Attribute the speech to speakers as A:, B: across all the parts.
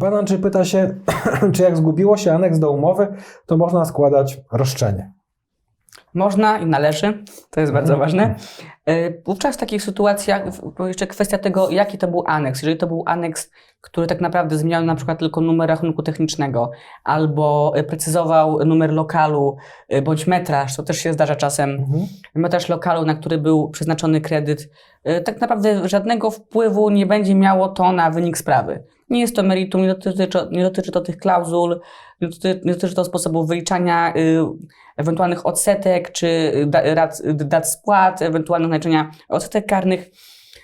A: Pan Andrzej pyta się, czy jak zgubiło się aneks do umowy, to można składać roszczenie.
B: Można i należy, to jest bardzo ważne. E, Wówczas w takich sytuacjach jeszcze kwestia tego, jaki to był aneks. Jeżeli to był aneks, który tak naprawdę zmieniał na przykład tylko numer rachunku technicznego, albo e, precyzował numer lokalu, e, bądź metraż, to też się zdarza czasem,
A: Mhm.
B: metraż lokalu, na który był przeznaczony kredyt, tak naprawdę żadnego wpływu nie będzie miało to na wynik sprawy. Nie jest to meritum, nie dotyczy, nie dotyczy to tych klauzul, nie dotyczy, nie dotyczy to sposobu wyliczania y, ewentualnych odsetek czy y, da, rat, dat spłat, ewentualnego naliczenia odsetek karnych.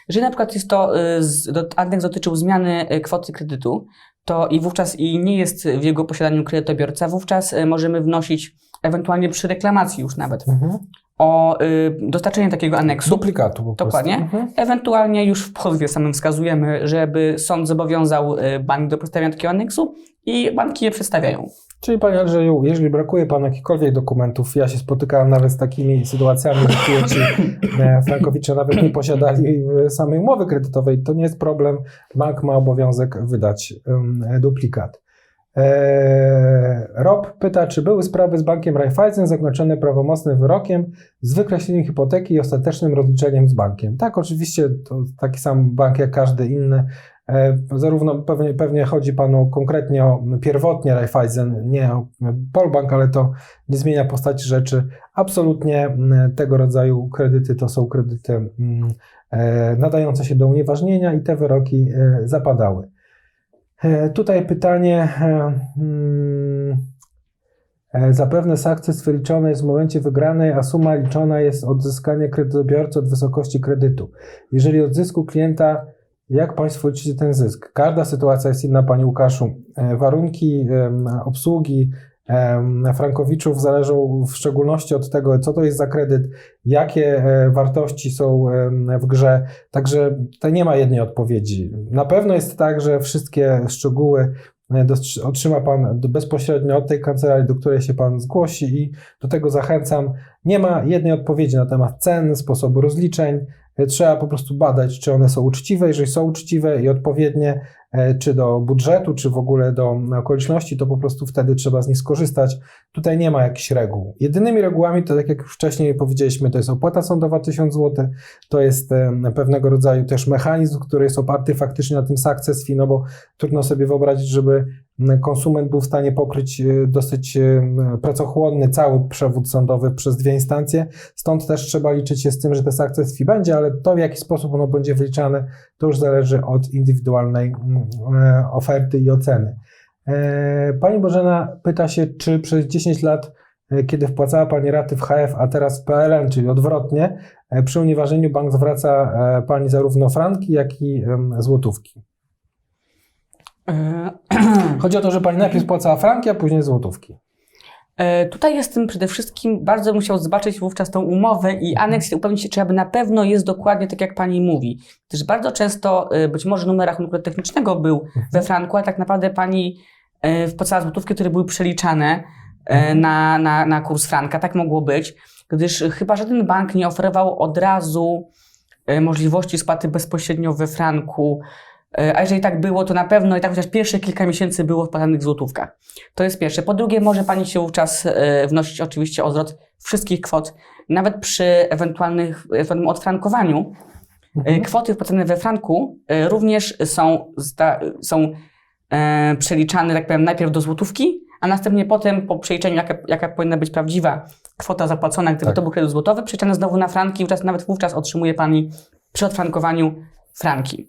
B: Jeżeli na przykład jest to, y, do- aneks dotyczył zmiany y, kwoty kredytu, to i wówczas i nie jest w jego posiadaniu kredytobiorca, wówczas y, możemy wnosić ewentualnie przy reklamacji już nawet
A: Mhm.
B: O y, dostarczenie takiego aneksu.
A: Duplikatu po
B: Dokładnie.
A: Mhm.
B: Ewentualnie już w pozwie samym wskazujemy, żeby sąd zobowiązał y, bank do przedstawienia takiego aneksu i banki je przedstawiają.
A: Czyli Panie Andrzeju, jeżeli brakuje Panu jakichkolwiek dokumentów, ja się spotykałem nawet z takimi sytuacjami, gdzie klienci e, frankowicze nawet nie posiadali e, samej umowy kredytowej, to nie jest problem. Bank ma obowiązek wydać duplikat. E, Rob pyta, czy były sprawy z bankiem Raiffeisen zakończone prawomocnym wyrokiem z wykreśleniem hipoteki i ostatecznym rozliczeniem z bankiem. Tak, oczywiście to taki sam bank jak każdy inny. E, Zarówno pewnie, pewnie chodzi Panu konkretnie o pierwotnie Raiffeisen, nie o Polbank, ale to nie zmienia postaci rzeczy. Absolutnie mm, tego rodzaju kredyty to są kredyty mm, e, nadające się do unieważnienia i te wyroki e, zapadały. E, Tutaj pytanie. e, mm, e, Zapewne sukces wyliczony jest w momencie wygranej, a suma liczona jest od zyskania kredytobiorcy od wysokości kredytu. Jeżeli od zysku klienta, jak Państwo liczycie ten zysk? Każda sytuacja jest inna, Panie Łukaszu. Warunki obsługi Frankowiczów zależą w szczególności od tego, co to jest za kredyt, jakie e, wartości są w grze. Także tutaj nie ma jednej odpowiedzi. Na pewno jest tak, że wszystkie szczegóły e, otrzyma Pan bezpośrednio od tej kancelarii, do której się Pan zgłosi i do tego zachęcam. Nie ma jednej odpowiedzi na temat cen, sposobu rozliczeń. E, Trzeba po prostu badać, czy one są uczciwe. Jeżeli są uczciwe i odpowiednie, czy do budżetu, czy w ogóle do okoliczności, to po prostu wtedy trzeba z nich skorzystać. Tutaj nie ma jakichś reguł. Jedynymi regułami, to tak jak wcześniej powiedzieliśmy, to jest opłata sądowa 1000 zł, to jest em, pewnego rodzaju też mechanizm, który jest oparty faktycznie na tym success fee, no bo trudno sobie wyobrazić, żeby konsument był w stanie pokryć e, dosyć em, pracochłonny cały przewód sądowy przez dwie instancje. Stąd też trzeba liczyć się z tym, że te success fee będzie, ale to w jaki sposób ono będzie wyliczane, to już zależy od indywidualnej mm, e, oferty i oceny. E, Pani Bożena pyta się, czy przez 10 lat, e, kiedy wpłacała Pani raty w HF, a teraz w PLN, czyli odwrotnie, e, przy unieważnieniu bank zwraca e, Pani zarówno franki, jak i złotówki.
B: E,
A: Chodzi o to, że Pani najpierw spłacała franki, a później złotówki.
B: E, Tutaj jestem przede wszystkim, bardzo musiał zobaczyć wówczas tą umowę i aneks i upewnić się, czy aby na pewno jest dokładnie tak, jak pani mówi. Gdyż bardzo często e, być może numer rachunku technicznego był we franku, a tak naprawdę pani wpłacała złotówki, które były przeliczane e, na, na, na kurs franka. Tak mogło być, gdyż chyba żaden bank nie oferował od razu możliwości spłaty bezpośrednio we franku. E, A jeżeli tak było, to na pewno i tak chociaż pierwsze kilka miesięcy było wpłacanych w złotówkach. To jest pierwsze. Po drugie, może Pani się wówczas e, wnosić oczywiście o zwrot wszystkich kwot, nawet przy ewentualnych, ewentualnym odfrankowaniu. E, Kwoty wpłacone we franku również są, są przeliczane, tak powiem, najpierw do złotówki, a następnie potem po przeliczeniu, jaka, jaka powinna być prawdziwa kwota zapłacona, gdyby
A: Tak.
B: to był kredyt złotowy, przeliczane znowu na franki, wówczas, nawet wówczas otrzymuje Pani przy odfrankowaniu franki.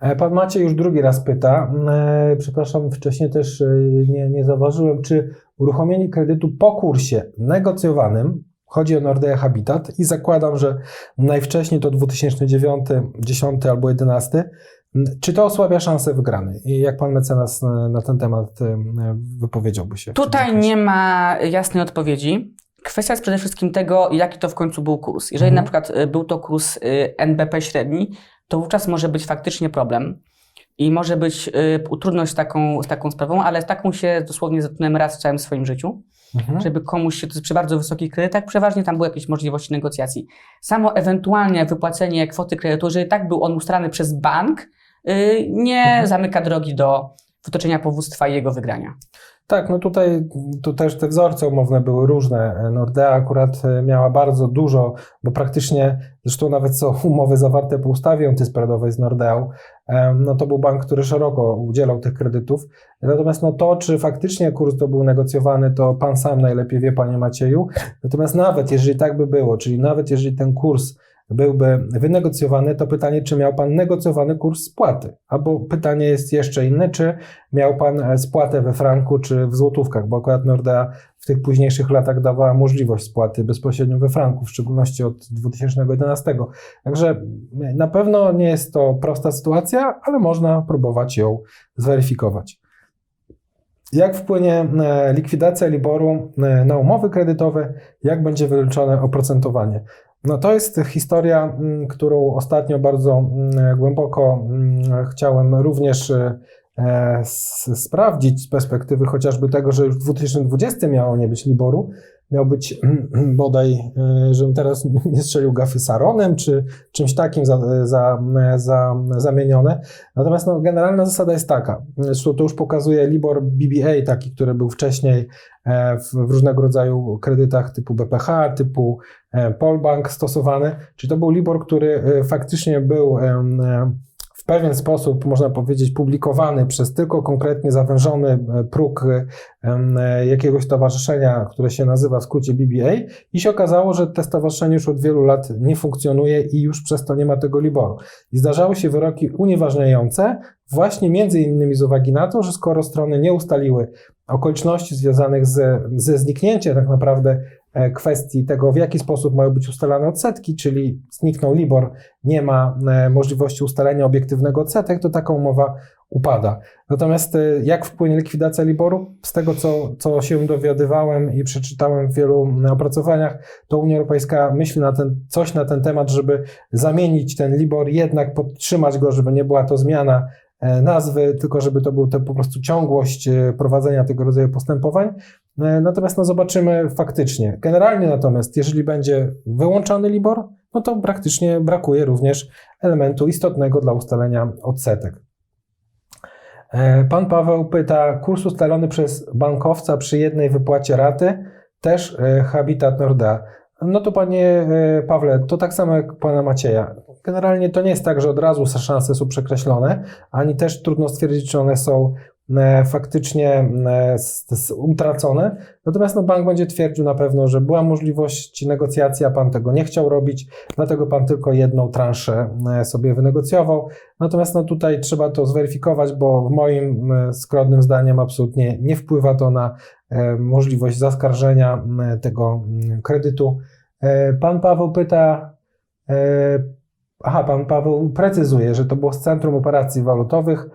A: E, Pan Maciej już drugi raz pyta, e, przepraszam, wcześniej też e, nie, nie zauważyłem, czy uruchomienie kredytu po kursie negocjowanym, chodzi o Nordea Habitat i zakładam, że najwcześniej to 2009, 10 albo 11, m, czy to osłabia szanse wygranej? I jak pan mecenas na, ten temat wypowiedziałby się?
B: Tutaj nie ma jasnej odpowiedzi. Kwestia jest przede wszystkim tego, jaki to w końcu był kurs. Jeżeli
A: Mhm.
B: na przykład był to kurs NBP średni, to wówczas może być faktycznie problem i może być y, trudność z taką, z taką sprawą, ale z taką się dosłownie zetknąłem raz w całym swoim życiu,
A: Mhm.
B: żeby komuś się, to jest przy bardzo wysokich kredytach, przeważnie tam były jakieś możliwości negocjacji. Samo ewentualnie wypłacenie kwoty kredytu, jeżeli tak był on ustalany przez bank, y, nie
A: Mhm.
B: zamyka drogi do wytoczenia powództwa i jego wygrania.
A: Tak, no tutaj tu też te wzorce umowne były różne. Nordea akurat e, miała bardzo dużo, bo praktycznie, zresztą nawet są umowy zawarte po ustawie antyspreadowej z Nordeą, no to był bank, który szeroko udzielał tych kredytów. Natomiast no to, czy faktycznie kurs to był negocjowany, to pan sam najlepiej wie, panie Macieju. Natomiast nawet jeżeli tak by było, czyli nawet jeżeli ten kurs byłby wynegocjowany, to pytanie, czy miał pan negocjowany kurs spłaty? Albo pytanie jest jeszcze inne, czy miał pan e, spłatę we franku czy w złotówkach, bo akurat Nordea w tych późniejszych latach dawała możliwość spłaty bezpośrednio we franku, w szczególności od 2011. Także na pewno nie jest to prosta sytuacja, ale można próbować ją zweryfikować. Jak wpłynie e, likwidacja Liboru e, na umowy kredytowe? Jak będzie wyliczone oprocentowanie? No to jest historia, mm, którą ostatnio bardzo mm, głęboko mm, chciałem również e, sprawdzić z perspektywy chociażby tego, że już w 2020 miało nie być Liboru, miał być bodaj, e, żebym teraz nie strzelił gafy Saronem, czy czymś takim za, za, za, zamienione. Natomiast no, generalna zasada jest taka, zresztą to już pokazuje Libor BBA, taki, który był wcześniej e, w, w różnego rodzaju kredytach typu BPH, typu e, Polbank stosowany, czyli to był Libor, który faktycznie był w pewien sposób, można powiedzieć, publikowany przez tylko konkretnie zawężony e, próg em, e, jakiegoś stowarzyszenia, które się nazywa w skrócie BBA i się okazało, że to stowarzyszenie już od wielu lat nie funkcjonuje i już przez to nie ma tego Liboru. I zdarzały się wyroki unieważniające właśnie między innymi z uwagi na to, że skoro strony nie ustaliły okoliczności związanych z, ze zniknięciem tak naprawdę e, kwestii tego, w jaki sposób mają być ustalane odsetki, czyli zniknął Libor, nie ma e, możliwości ustalenia obiektywnego odsetek, to taka umowa upada. Natomiast e, jak wpłynie likwidacja Liboru? Z tego, co, co się dowiadywałem i przeczytałem w wielu opracowaniach, to Unia Europejska myśli na ten, coś na ten temat, żeby zamienić ten Libor, jednak podtrzymać go, żeby nie była to zmiana e, nazwy, tylko żeby to był to po prostu ciągłość e, prowadzenia tego rodzaju postępowań. E, Natomiast no zobaczymy faktycznie. Generalnie natomiast, jeżeli będzie wyłączony Libor, no to praktycznie brakuje również elementu istotnego dla ustalenia odsetek. E, Pan Paweł pyta, kurs ustalony przez bankowca przy jednej wypłacie raty, też e, Habitat Nordea. No to panie Pawle, to tak samo jak pana Macieja. Generalnie to nie jest tak, że od razu szanse są przekreślone, ani też trudno stwierdzić, czy one są faktycznie e, s- s- utracone. Natomiast no, bank będzie twierdził na pewno, że była możliwość negocjacji, a pan tego nie chciał robić, dlatego pan tylko jedną transzę e, sobie wynegocjował. Natomiast no, tutaj trzeba to zweryfikować, bo w moim e, skromnym zdaniem absolutnie nie wpływa to na e, możliwość zaskarżenia tego m, kredytu. E, Pan Paweł pyta, e, aha, pan Paweł precyzuje, że to było z Centrum Operacji Walutowych, e,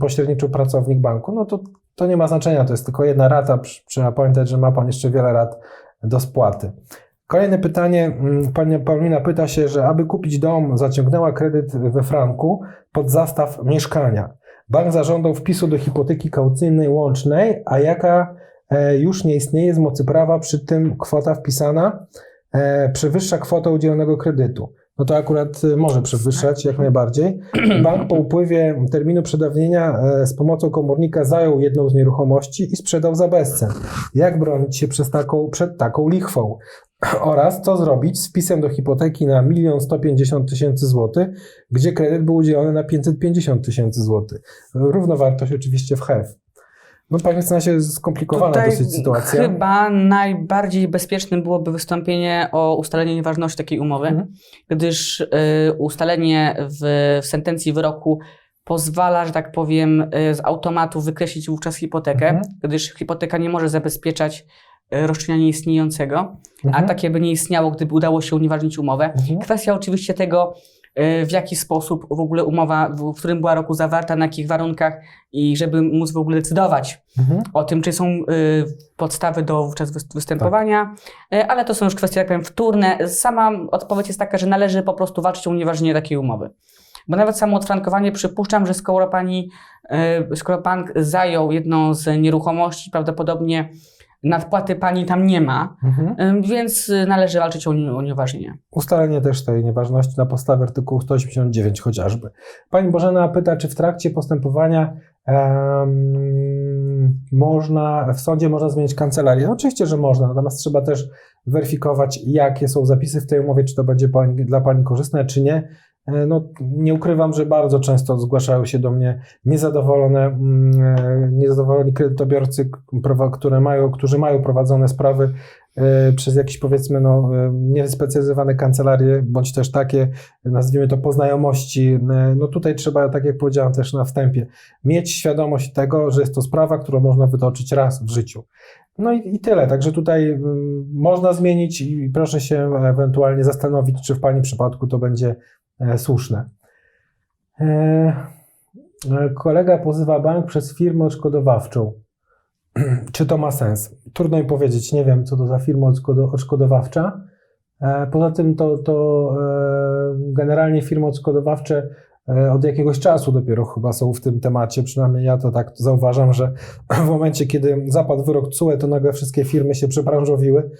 A: pośredniczył pracownik banku. No to, to nie ma znaczenia, to jest tylko jedna rata. Trzeba pamiętać, że ma pan jeszcze wiele rat do spłaty. Kolejne pytanie. mm, Pani Paulina pyta się, że aby kupić dom, zaciągnęła kredyt we franku pod zastaw mieszkania. Bank zażądał wpisu do hipoteki kaucyjnej łącznej, a jaka e, już nie istnieje z mocy prawa, przy tym kwota wpisana e, przewyższa kwotę udzielonego kredytu. No to akurat e, może przewyższać jak najbardziej. Bank po upływie terminu przedawnienia e, z pomocą komornika zajął jedną z nieruchomości i sprzedał za bezcen. Jak bronić się przez taką, przed taką lichwą? Oraz co zrobić z wpisem do hipoteki na 1 150 tysięcy złotych, gdzie kredyt był udzielony na 550 tysięcy złotych. Równowartość oczywiście w HEF. No panie mecenasie, skomplikowana
B: Tutaj
A: dosyć sytuacja.
B: Chyba najbardziej bezpiecznym byłoby wystąpienie o ustalenie nieważności takiej umowy,
A: Mhm.
B: gdyż y, ustalenie w, w sentencji wyroku pozwala, że tak powiem, y, z automatu wykreślić wówczas hipotekę,
A: Mhm.
B: gdyż hipoteka nie może zabezpieczać y, roszczenia nieistniejącego, a
A: Mhm.
B: takie by nie istniało, gdyby udało się unieważnić umowę.
A: Mhm.
B: Kwestia oczywiście tego, w jaki sposób w ogóle umowa, w którym była roku zawarta, na jakich warunkach i żeby móc w ogóle decydować
A: Mhm.
B: o tym, czy są y, podstawy do wówczas wys- występowania, y, ale to są już kwestie, tak powiem, wtórne. Sama odpowiedź jest taka, że należy po prostu walczyć o unieważnienie takiej umowy. Bo nawet samo odfrankowanie przypuszczam, że skoro pani, skoro bank zajął jedną z nieruchomości, prawdopodobnie nadpłaty pani tam nie ma,
A: Mhm.
B: więc y, należy walczyć o unieważnienie.
A: Ustalenie też tej nieważności na podstawie artykułu 189 chociażby. Pani Bożena pyta, czy w trakcie postępowania Em, można, w sądzie można zmienić kancelarię. No, oczywiście, że można, natomiast trzeba też weryfikować, jakie są zapisy w tej umowie, czy to będzie pani, dla Pani korzystne, czy nie. E, No, nie ukrywam, że bardzo często zgłaszają się do mnie niezadowolone, mm, e, niezadowoleni kredytobiorcy, które mają, którzy mają prowadzone sprawy e, przez jakieś powiedzmy no, niespecjalizowane kancelarie, bądź też takie, nazwijmy to po znajomości. E, No tutaj trzeba, tak jak powiedziałem też na wstępie, mieć świadomość tego, że jest to sprawa, którą można wytoczyć raz w życiu. No i, i tyle. Także tutaj mm, można zmienić i proszę się ewentualnie zastanowić, czy w Pani przypadku to będzie słuszne. E, e, kolega pozywa bank przez firmę odszkodowawczą. czy to ma sens? Trudno mi powiedzieć. Nie wiem, co to za firma odszkodo- odszkodowawcza. E, poza tym to, to e, generalnie firmy odszkodowawcze e, od jakiegoś czasu dopiero chyba są w tym temacie, przynajmniej ja to tak zauważam, że w momencie, kiedy zapadł wyrok CUE, to nagle wszystkie firmy się przebranżowiły e,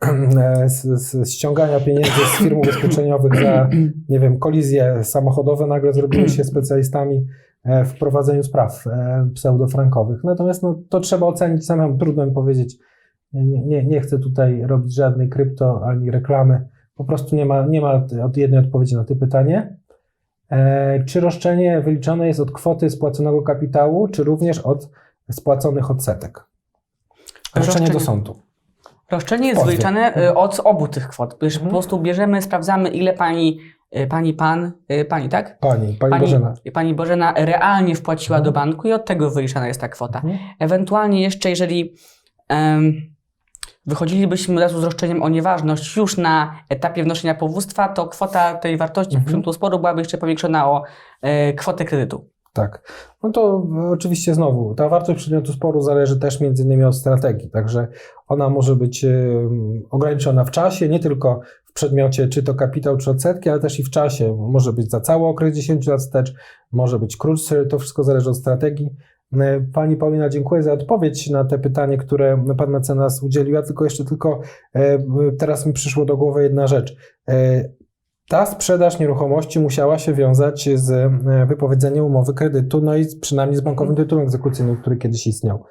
A: z, z ściągania pieniędzy z firm ubezpieczeniowych za, nie wiem, kolizje samochodowe, nagle zrobiły się specjalistami e, w prowadzeniu spraw e, pseudofrankowych. Natomiast no, to trzeba ocenić samemu, trudno mi powiedzieć. Nie, nie, nie chcę tutaj robić żadnej krypto ani reklamy. Po prostu nie ma, nie ma jednej odpowiedzi na to pytanie. E, czy roszczenie wyliczone jest od kwoty spłaconego kapitału, czy również od spłaconych odsetek? Roszczenie do sądu.
B: Roszczenie jest wyliczane y, od obu tych kwot.
A: Mhm.
B: Po prostu bierzemy, sprawdzamy, ile pani, y, pani pan, y, pani, tak?
A: Pani, pani, Bożena.
B: pani Bożena realnie wpłaciła
A: Mhm.
B: do banku i od tego wyliczana jest ta kwota.
A: Mhm.
B: Ewentualnie jeszcze, jeżeli em, wychodzilibyśmy od razu z roszczeniem o nieważność już na etapie wnoszenia powództwa, to kwota tej wartości
A: Mhm.
B: sporu byłaby jeszcze powiększona o e, kwotę kredytu.
A: Tak. No to e, oczywiście znowu, ta wartość przedmiotu sporu zależy też między innymi od strategii, także ona może być e, ograniczona w czasie, nie tylko w przedmiocie czy to kapitał, czy odsetki, ale też i w czasie. Może być za cały okres 10 lat wstecz, może być krótszy, to wszystko zależy od strategii. E, Pani Paulina, dziękuję za odpowiedź na te pytanie, które Pan mecenas udzielił. Ja tylko jeszcze tylko teraz mi przyszło do głowy jedna rzecz. Ta sprzedaż nieruchomości musiała się wiązać z e, wypowiedzeniem umowy kredytu, no i przynajmniej z bankowym tytułem egzekucyjnym, który kiedyś istniał.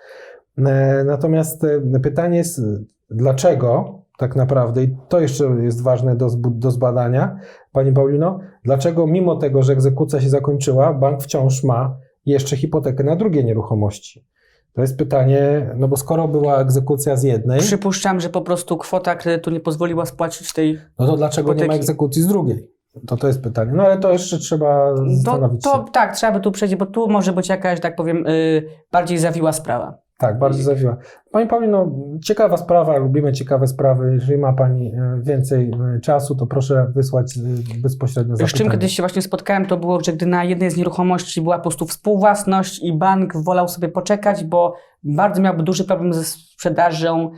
A: E, Natomiast e, pytanie jest, dlaczego tak naprawdę, i to jeszcze jest ważne do, do zbadania, Pani Paulino, dlaczego mimo tego, że egzekucja się zakończyła, bank wciąż ma jeszcze hipotekę na drugie nieruchomości? To jest pytanie, no bo skoro była egzekucja z jednej,
B: Przypuszczam, że po prostu kwota kredytu nie pozwoliła spłacić tej.
A: no to dlaczego nie ma
B: hipoteki.
A: egzekucji z drugiej? To to jest pytanie. No ale to jeszcze trzeba
B: To,
A: zastanowić się.
B: to tak, trzeba by tu przejść, bo tu może być jakaś, tak powiem, y, bardziej zawiła sprawa.
A: Tak, bardzo zawiła. Pani Paulino, ciekawa sprawa, lubimy ciekawe sprawy. Jeżeli ma Pani e, więcej e, czasu, to proszę wysłać e, bezpośrednio
B: Z czym
A: zapytanie.
B: kiedyś się właśnie spotkałem, to było, że gdy na jednej z nieruchomości była po prostu współwłasność i bank wolał sobie poczekać, bo bardzo miałby duży problem ze sprzedażą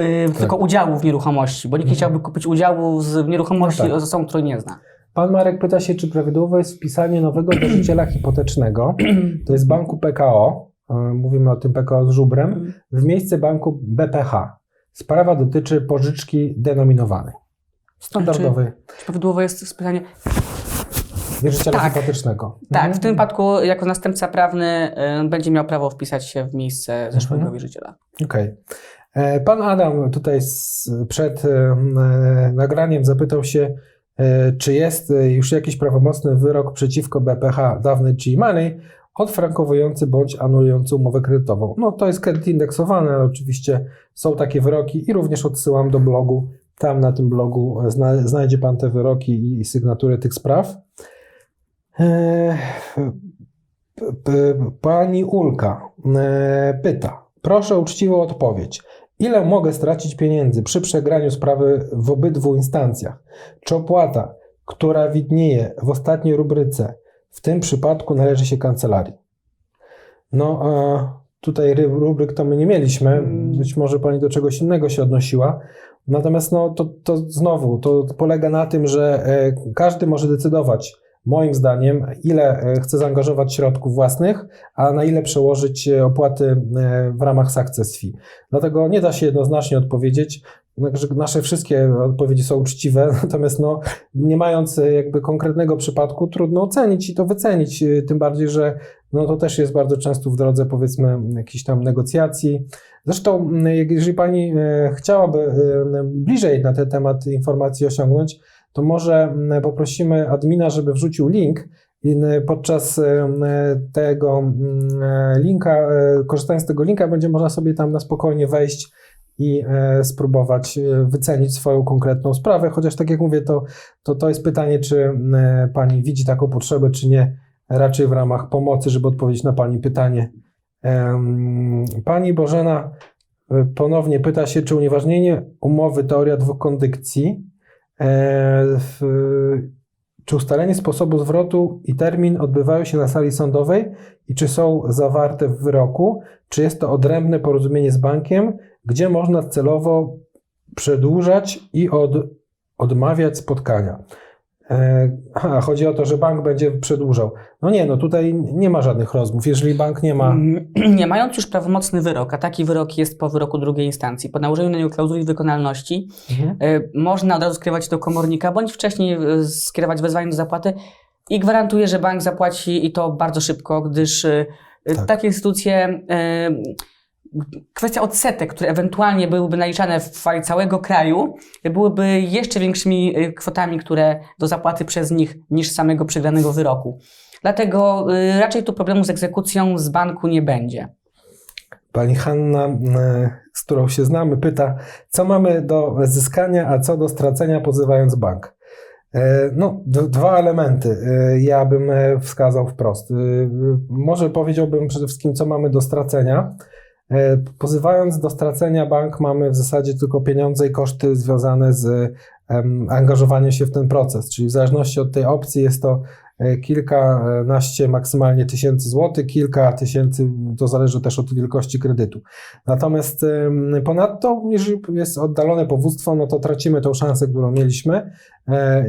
B: y, tylko udziału w nieruchomości, bo nikt nie
A: Tak. Mhm.
B: chciałby kupić udziału z w nieruchomości
A: No tak.
B: osobą, której nie zna.
A: Pan Marek pyta się, czy prawidłowe jest wpisanie nowego wierzyciela hipotecznego, to jest banku PKO, mówimy o tym PKO z żubrem, w miejsce banku BPH. Sprawa dotyczy pożyczki denominowanej. Standardowej
B: Czy prawidłowo jest pytanie?
A: wierzyciela
B: tak.
A: hipotecznego.
B: Tak,
A: Mhm.
B: w tym wypadku jako następca prawny y, będzie miał prawo wpisać się w miejsce zeszłego
A: Mhm.
B: wierzyciela.
A: Okej. E, Pan Adam tutaj z, przed e, e, nagraniem zapytał się, e, czy jest e, już jakiś prawomocny wyrok przeciwko BPH dawny G-Money odfrankowujący bądź anulujący umowę kredytową. No to jest kredyt indeksowany, ale oczywiście są takie wyroki i również odsyłam do blogu. Tam na tym blogu zna, znajdzie Pan te wyroki i, sygnatury tych spraw. E, p- Pani Ulka e, pyta, proszę o uczciwą odpowiedź. Ile mogę stracić pieniędzy przy przegraniu sprawy w obydwu instancjach? Czy opłata, która widnieje w ostatniej rubryce, w tym przypadku należy się kancelarii? No, e, tutaj ry- rubryk to my nie mieliśmy.
B: Mm.
A: Być może pani do czegoś innego się odnosiła. Natomiast no, to, to znowu, to polega na tym, że e, każdy może decydować, moim zdaniem, ile e, chce zaangażować środków własnych, a na ile przełożyć e, opłaty w ramach success fee. Dlatego nie da się jednoznacznie odpowiedzieć. Nasze wszystkie odpowiedzi są uczciwe, natomiast no, nie mając e, jakby konkretnego przypadku, trudno ocenić i to wycenić. e, Tym bardziej, że no to też jest bardzo często w drodze powiedzmy jakichś tam negocjacji. Zresztą, jeżeli Pani e, chciałaby bliżej na ten temat informacji osiągnąć, to może poprosimy admina, żeby wrzucił link podczas tego linka, korzystając z tego linka, będzie można sobie tam na spokojnie wejść i e, spróbować e, wycenić swoją konkretną sprawę, chociaż tak jak mówię, to, to, to jest pytanie, czy e, Pani widzi taką potrzebę, czy nie, raczej w ramach pomocy, żeby odpowiedzieć na Pani pytanie. Pani Bożena ponownie pyta się, czy unieważnienie umowy teoria dwóch kondycji, w, czy ustalenie sposobu zwrotu i termin odbywają się na sali sądowej i czy są zawarte w wyroku, czy jest to odrębne porozumienie z bankiem, gdzie można celowo przedłużać i od, odmawiać spotkania. E, Aha, chodzi o to, że bank będzie przedłużał. No nie, no tutaj nie ma żadnych rozmów. Jeżeli bank nie ma.
B: Mm, Nie mając już prawomocny wyrok, a taki wyrok jest po wyroku drugiej instancji, po nałożeniu na niego klauzuli wykonalności,
A: Mhm.
B: y, można od razu skierować do komornika, bądź wcześniej y, skierować wezwanie do zapłaty i gwarantuję, że bank zapłaci i to bardzo szybko, gdyż y,
A: Tak.
B: takie instytucje, y, kwestia odsetek, które ewentualnie byłyby naliczane w skali całego kraju, byłyby jeszcze większymi y, kwotami, które do zapłaty przez nich niż samego przegranego wyroku. Dlatego y, raczej tu problemu z egzekucją z banku nie będzie.
A: Pani Hanna, e, z którą się znamy, pyta, co mamy do zyskania, a co do stracenia pozywając bank. No, dwa elementy ja bym e, wskazał wprost. Może powiedziałbym przede wszystkim, co mamy do stracenia. E, Pozywając do stracenia bank, mamy w zasadzie tylko pieniądze i koszty związane z em, angażowaniem się w ten proces, czyli w zależności od tej opcji jest to e, kilkanaście maksymalnie tysięcy złotych, kilka tysięcy, to zależy też od wielkości kredytu. Natomiast ponadto, jeżeli jest oddalone powództwo, no to tracimy tą szansę, którą mieliśmy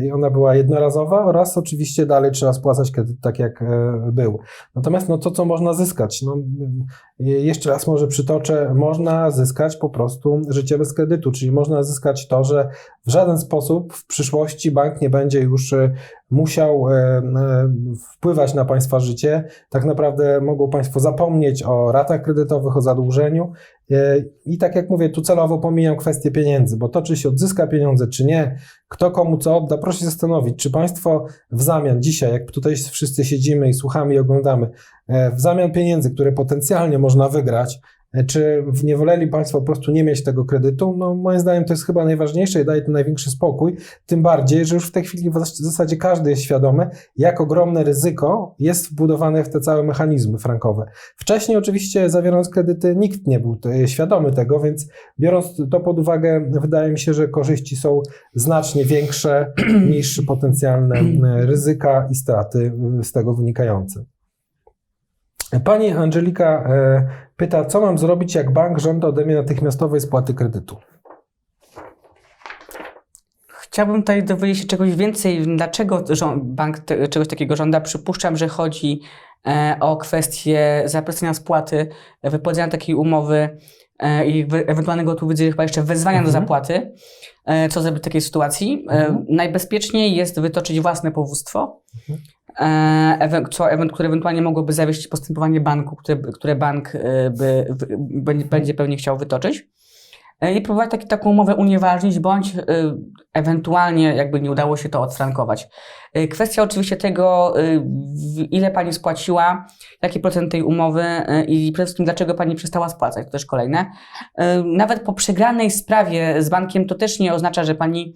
A: i ona była jednorazowa oraz oczywiście dalej trzeba spłacać kredyt tak, jak e, był. Natomiast no to, co można zyskać, no, e, jeszcze raz może przytoczę, można zyskać po prostu życie bez kredytu, czyli można zyskać to, że w żaden sposób w przyszłości bank nie będzie już e, musiał e, e, wpływać na Państwa życie. Tak naprawdę mogą Państwo zapomnieć o ratach kredytowych, o zadłużeniu. E, I tak jak mówię, tu celowo pomijam kwestię pieniędzy, bo to, czy się odzyska pieniądze, czy nie, kto komu co odda, proszę się zastanowić, czy Państwo w zamian dzisiaj, jak tutaj wszyscy siedzimy i słuchamy i oglądamy, e, w zamian pieniędzy, które potencjalnie można wygrać, czy nie woleli Państwo po prostu nie mieć tego kredytu? No, moim zdaniem to jest chyba najważniejsze i daje to największy spokój. Tym bardziej, że już w tej chwili w zas- w zasadzie każdy jest świadomy, jak ogromne ryzyko jest wbudowane w te całe mechanizmy frankowe. Wcześniej oczywiście zawierając kredyty nikt nie był te- świadomy tego, więc biorąc to pod uwagę, wydaje mi się, że korzyści są znacznie większe niż potencjalne e, ryzyka i straty e, z tego wynikające. Pani Angelika e, pyta, co mam zrobić, jak bank żąda ode mnie natychmiastowej spłaty kredytu?
B: Chciałbym tutaj dowiedzieć się czegoś więcej, dlaczego bank czegoś takiego żąda. Przypuszczam, że chodzi e, o kwestię zapracenia spłaty, wypowiedzenia takiej umowy i we, ewentualnego tu widzę chyba jeszcze wezwania do
A: Mhm.
B: zapłaty. E, co zrobić w takiej sytuacji? E,
A: Mhm.
B: najbezpieczniej jest wytoczyć własne powództwo, e, ewe- co, które ewentualnie mogłoby zawieść postępowanie banku, które, które bank e, by, by, będzie- będzie pewnie chciał wytoczyć. E, I próbować taki, taką umowę unieważnić, bądź y, ewentualnie, jakby nie udało się to odfrankować. Y, kwestia oczywiście tego, y, ile pani spłaciła, jaki procent tej umowy y, i przede wszystkim dlaczego pani przestała spłacać, to też kolejne. Y, nawet po przegranej sprawie z bankiem to też nie oznacza, że pani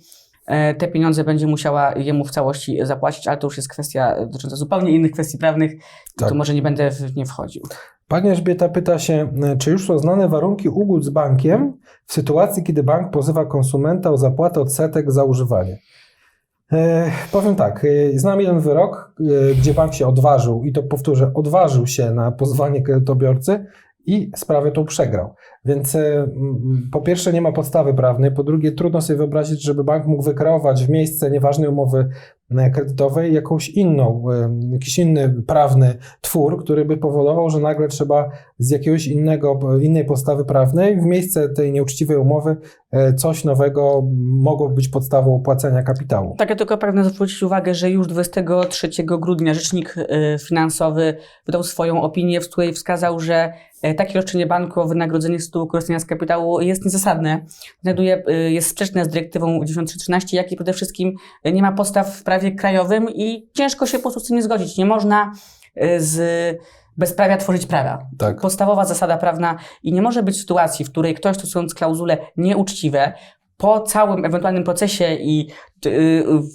B: y, te pieniądze będzie musiała jemu w całości zapłacić, ale to już jest kwestia dotycząca zupełnie innych kwestii prawnych,
A: Tak.
B: to może nie będę w nie wchodził.
A: Pani Elżbieta pyta się, e, czy już są znane warunki ugód z bankiem w sytuacji, kiedy bank pozywa konsumenta o zapłatę odsetek za używanie? E, powiem tak, e, znam jeden wyrok, e, gdzie bank się odważył, i to powtórzę, odważył się na pozwanie kredytobiorcy i sprawę tą przegrał. Więc e, po pierwsze nie ma podstawy prawnej, po drugie trudno sobie wyobrazić, żeby bank mógł wykreować w miejsce nieważnej umowy e, kredytowej jakąś inną, e, jakiś inny prawny twór, który by powodował, że nagle trzeba z jakiegoś innego, innej podstawy prawnej w miejsce tej nieuczciwej umowy coś nowego mogło być podstawą opłacenia kapitału.
B: Tak, ja tylko pragnę zwrócić uwagę, że już 23 grudnia Rzecznik Finansowy wydał swoją opinię, w której wskazał, że takie roszczenie banku o wynagrodzenie tytułu korzystania z kapitału jest niezasadne. Znajduje, y, jest sprzeczne z dyrektywą 9313, jak i przede wszystkim y, nie ma podstaw w prawie krajowym i ciężko się po prostu z tym nie zgodzić. Nie można y, z bezprawia tworzyć prawa.
A: Tak.
B: Podstawowa zasada prawna i nie może być sytuacji, w której ktoś stosując klauzule nieuczciwe po całym ewentualnym procesie i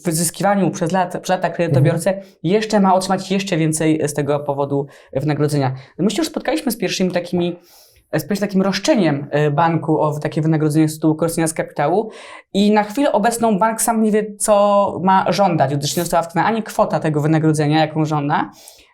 B: wyzyskiwaniu przez, lat, przez lata kredytobiorcę jeszcze ma otrzymać jeszcze więcej z tego powodu wynagrodzenia. My się już spotkaliśmy z pierwszymi takimi z pierwszym takim roszczeniem y, banku o takie wynagrodzenie z tytułu korzystania z kapitału i na chwilę obecną bank sam nie wie, co ma żądać, gdyż nie została wskazana ani kwota tego wynagrodzenia, jaką żąda,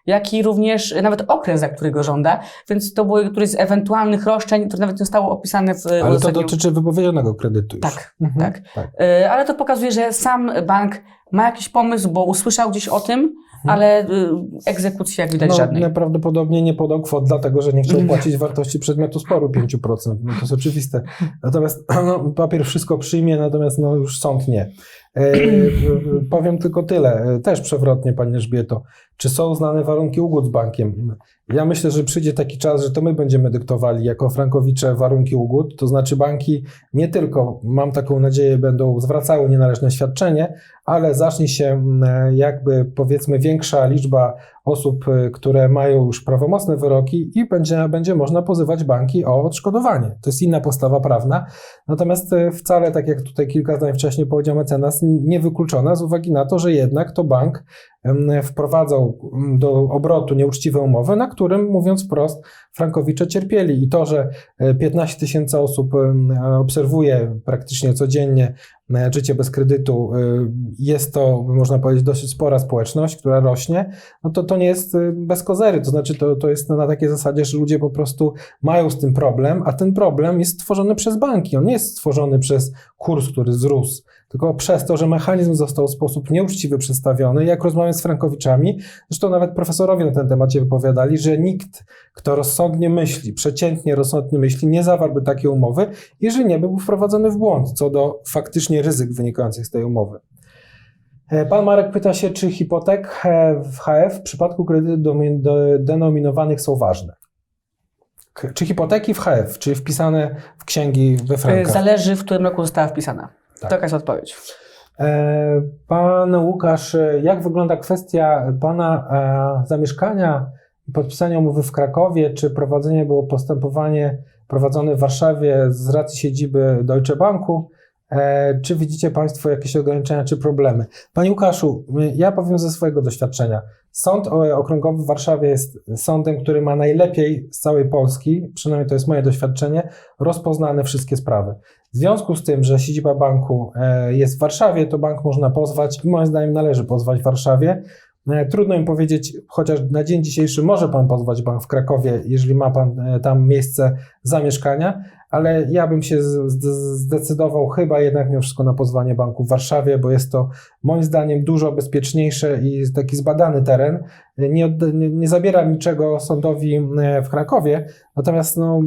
B: jak i również nawet okres, za który go żąda, więc to było któreś z ewentualnych roszczeń, które nawet nie zostało opisane w
A: Ale to dotyczy wypowiedzianego kredytu już.
B: Tak,
A: Mhm,
B: tak.
A: tak.
B: Y, Ale to pokazuje, że sam bank ma jakiś pomysł, bo usłyszał gdzieś o tym. Ale y, egzekucji jak widać
A: No,
B: żadnej.
A: najprawdopodobniej nie podał kwot, dlatego że nie chciał płacić wartości przedmiotu sporu 5%. No to jest oczywiste. Natomiast no, papier wszystko przyjmie, natomiast no, już sąd nie. E, e, powiem tylko tyle, e, też przewrotnie, Pani Elżbieto. Czy są znane warunki ugód z bankiem? Ja myślę, że przyjdzie taki czas, że to my będziemy dyktowali jako frankowicze warunki ugód, to znaczy banki nie tylko, mam taką nadzieję, będą zwracały nienależne świadczenie, ale zacznie się m, jakby powiedzmy większa liczba osób, y, które mają już prawomocne wyroki i będzie, będzie można pozywać banki o odszkodowanie. To jest inna postawa prawna. Natomiast y, wcale, tak jak tutaj kilka zdań wcześniej powiedział mecenas, niewykluczona z uwagi na to, że jednak to bank wprowadzał m, do obrotu nieuczciwe umowy, na którym, mówiąc wprost, frankowicze cierpieli. I to, że e, 15 tysięcy osób obserwuje praktycznie codziennie e, życie bez kredytu, e, jest to, można powiedzieć, dosyć spora społeczność, która rośnie, no to to nie jest e, bez kozery. To znaczy, to, to jest na takiej zasadzie, że ludzie po prostu mają z tym problem, a ten problem jest stworzony przez banki. On nie jest stworzony przez kurs, który wzrósł, tylko przez to, że mechanizm został w sposób nieuczciwy przedstawiony. Jak rozmawiam z frankowiczami, zresztą nawet profesorowie na ten temat się wypowiadali, że nikt, kto rozsądnie myśli, przeciętnie rozsądnie myśli, nie zawarłby takiej umowy, jeżeli nie byłby wprowadzony w błąd co do faktycznie ryzyk wynikających z tej umowy. E, Pan Marek pyta się, czy hipotek e, w HF w przypadku kredytów denominowanych są ważne. Czy hipoteki w HF, czy wpisane w księgi we frankach?
B: Zależy, w którym roku została wpisana.
A: Tak.
B: Taka jest odpowiedź.
A: E, Pan Łukasz, e, jak wygląda kwestia Pana e, zamieszkania i podpisania umowy w Krakowie? Czy prowadzenie było postępowanie prowadzone w Warszawie z racji siedziby Deutsche Banku? E, Czy widzicie Państwo jakieś ograniczenia czy problemy? Panie Łukaszu, ja powiem ze swojego doświadczenia. Sąd Okręgowy w Warszawie jest sądem, który ma najlepiej z całej Polski, przynajmniej to jest moje doświadczenie, rozpoznane wszystkie sprawy. W związku z tym, że siedziba banku e, jest w Warszawie, to bank można pozwać i moim zdaniem należy pozwać w Warszawie. E, Trudno im powiedzieć, chociaż na dzień dzisiejszy może pan pozwać bank w Krakowie, jeżeli ma pan tam miejsce zamieszkania, ale ja bym się zdecydował chyba jednak mimo wszystko na pozwanie banku w Warszawie, bo jest to moim zdaniem dużo bezpieczniejsze i taki zbadany teren. Nie, nie, nie zabiera niczego sądowi e, w Krakowie, natomiast no,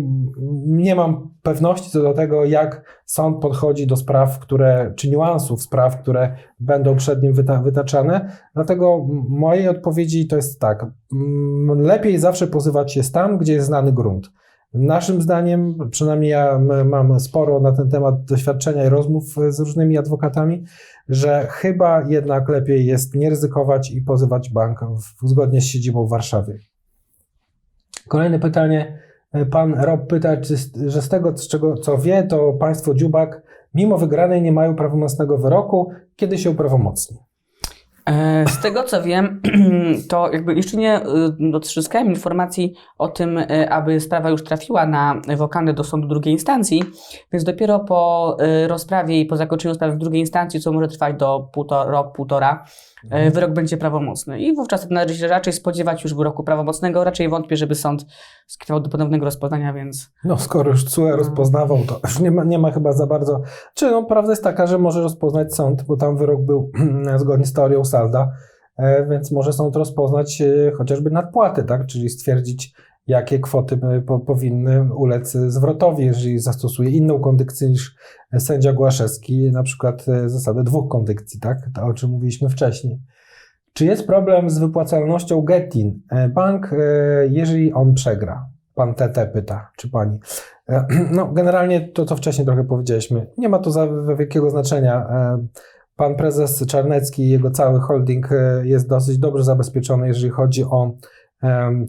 A: nie mam pewności co do tego, jak sąd podchodzi do spraw, które, czy niuansów spraw, które będą przed nim wyta, wytaczane. Dlatego mojej odpowiedzi to jest tak. mm, Lepiej zawsze pozywać się tam, gdzie jest znany grunt. Naszym zdaniem, przynajmniej ja mam sporo na ten temat doświadczenia i rozmów z różnymi adwokatami, że chyba jednak lepiej jest nie ryzykować i pozywać bank w, zgodnie z siedzibą w Warszawie. Kolejne pytanie. Pan Rob pyta, czy, że z tego, z czego co wie, to państwo Dziubak, mimo wygranej, nie mają prawomocnego wyroku. Kiedy się uprawomocni?
B: E, Z tego co wiem, to jakby jeszcze nie y, otrzyskałem informacji o tym, y, aby sprawa już trafiła na wokandę do sądu drugiej instancji, więc dopiero po y, rozprawie i po zakończeniu sprawy w drugiej instancji, co może trwać do półtora, półtora, y, wyrok będzie prawomocny. I wówczas należy się raczej spodziewać już wyroku prawomocnego. Raczej wątpię, żeby sąd skierował do ponownego rozpoznania, więc
A: No, skoro już CUE rozpoznawał, to już nie ma, nie ma chyba za bardzo. Czy no, prawda jest taka, że może rozpoznać sąd, bo tam wyrok był zgodnie z teorią salda, e, więc może sąd rozpoznać e, chociażby nadpłaty, tak? czyli stwierdzić, jakie kwoty po, powinny ulec zwrotowi, jeżeli zastosuje inną kondykcję niż sędzia Głaszewski, na przykład e, zasadę dwóch kondykcji, tak? to o czym mówiliśmy wcześniej. Czy jest problem z wypłacalnością Getin? E, Bank, e, jeżeli on przegra, pan TT pyta, czy pani. No, generalnie to, co wcześniej trochę powiedzieliśmy, nie ma to za wielkiego znaczenia. Pan prezes Czarnecki i jego cały holding jest dosyć dobrze zabezpieczony, jeżeli chodzi o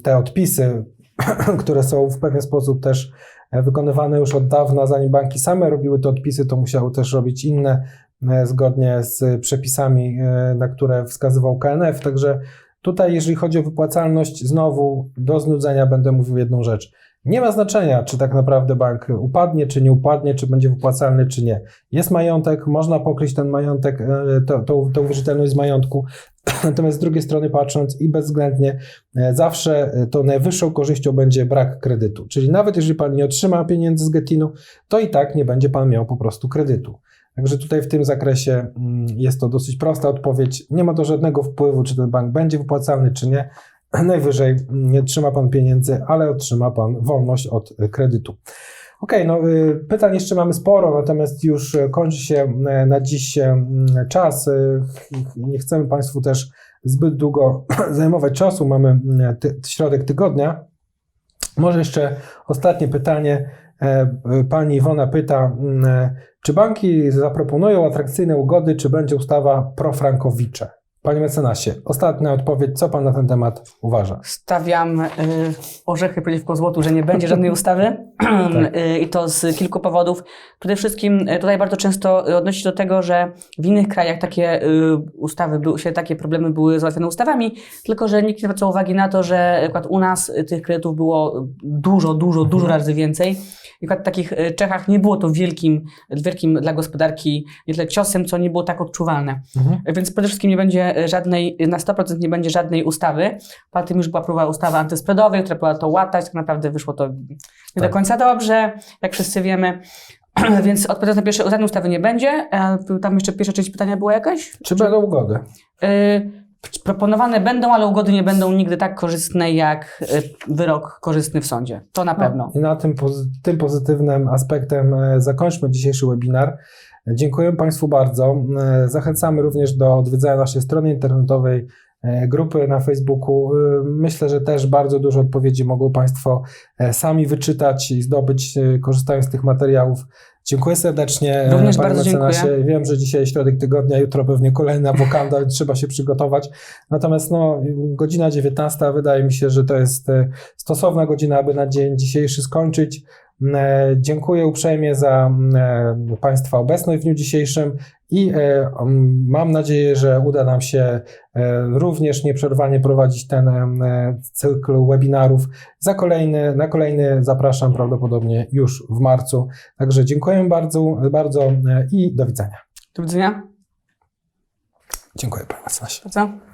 A: te odpisy, które są w pewien sposób też e, wykonywane już od dawna, zanim banki same robiły te odpisy, to musiały też robić inne e, zgodnie z przepisami, e, na które wskazywał KNF. Także tutaj, jeżeli chodzi o wypłacalność, znowu do znudzenia będę mówił jedną rzecz. Nie ma znaczenia, czy tak naprawdę bank upadnie, czy nie upadnie, czy będzie wypłacalny, czy nie. Jest majątek, można pokryć ten majątek, e, tą, tą wierzytelność z majątku. Natomiast z drugiej strony patrząc i bezwzględnie, e, zawsze e, to najwyższą korzyścią będzie brak kredytu. Czyli nawet jeżeli pan nie otrzyma pieniędzy z Getinu, to i tak nie będzie pan miał po prostu kredytu. Także tutaj w tym zakresie mm, jest to dosyć prosta odpowiedź. Nie ma to żadnego wpływu, czy ten bank będzie wypłacalny, czy nie. Najwyżej nie otrzyma pan pieniędzy, ale otrzyma pan wolność od kredytu. Okej, no y, pytań jeszcze mamy sporo, natomiast już kończy się y, na dziś y, czas. Nie chcemy Państwu też zbyt długo zajmować czasu. Mamy ty, środek tygodnia. Może jeszcze ostatnie pytanie. E, Pani Iwona pyta, czy banki zaproponują atrakcyjne ugody, czy będzie ustawa profrankowicze? Panie mecenasie, ostatnia odpowiedź. Co Pan na ten temat uważa?
B: Stawiam y, orzechy przeciwko złotu, że nie będzie żadnej ustawy
A: Tak.
B: y, i to z kilku powodów. Przede wszystkim y, tutaj bardzo często odnosi się do tego, że w innych krajach takie y, ustawy, były, się takie problemy były załatwione ustawami, tylko że nikt nie zwracał uwagi na to, że przykład u nas tych kredytów było dużo, dużo, dużo
A: Mhm.
B: razy więcej. W takich y, Czechach nie było to wielkim, wielkim dla gospodarki nie tyle ciosem, co nie było tak odczuwalne.
A: Mhm.
B: Więc przede wszystkim nie będzie e, żadnej, na 100% nie będzie żadnej ustawy. Poza tym już była próba ustawy antyspreadowej, która była to łatać, tak naprawdę wyszło to nie do
A: Tak.
B: końca dobrze, jak wszyscy wiemy. Więc odpowiadając na pierwsze, żadnej ustawy nie będzie. E, Tam jeszcze pierwsza część pytania była jakaś?
A: Czy będą ugody?
B: Y, Proponowane będą, ale ugody nie będą nigdy tak korzystne jak y, wyrok korzystny w sądzie. To na pewno.
A: No, I na tym, pozy- tym pozytywnym aspektem e, zakończmy dzisiejszy webinar. E, Dziękuję Państwu bardzo. E, Zachęcamy również do odwiedzania naszej strony internetowej, grupy na Facebooku. Myślę, że też bardzo dużo odpowiedzi mogą Państwo sami wyczytać i zdobyć, korzystając z tych materiałów. Dziękuję serdecznie. e,
B: Również
A: panie
B: bardzo
A: mecenasie.
B: dziękuję.
A: Wiem, że dzisiaj środek tygodnia, jutro pewnie kolejna wokanda, trzeba się przygotować. Natomiast no, godzina 19 wydaje mi się, że to jest e, stosowna godzina, aby na dzień dzisiejszy skończyć. E, Dziękuję uprzejmie za e, Państwa obecność w dniu dzisiejszym i e, mam nadzieję, że uda nam się również nieprzerwanie prowadzić ten cykl webinarów. Za kolejny, na kolejny zapraszam prawdopodobnie już w marcu. Także dziękuję bardzo, bardzo i do widzenia.
B: Do widzenia.
A: Dziękuję Panie mecenasie.
B: Bardzo.